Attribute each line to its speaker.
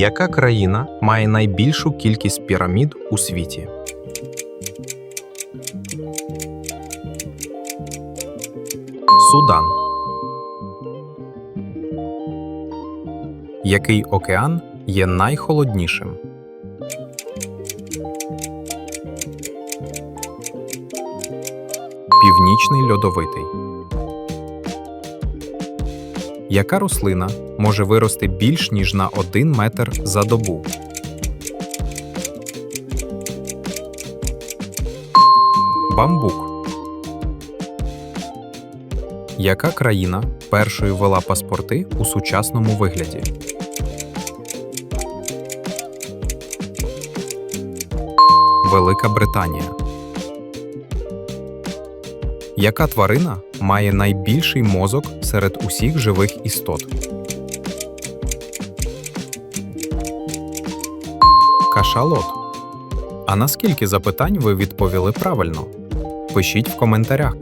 Speaker 1: Яка країна має найбільшу кількість пірамід у світі? Судан. Який океан є найхолоднішим? Північний льодовитий. Яка рослина може вирости більш ніж на 1 метр за добу? Бамбук. Яка країна першою ввела паспорти у сучасному вигляді? Велика Британія. Яка тварина має найбільший мозок серед усіх живих істот? Кашалот. А наскільки запитань ви відповіли правильно? Пишіть в коментарях.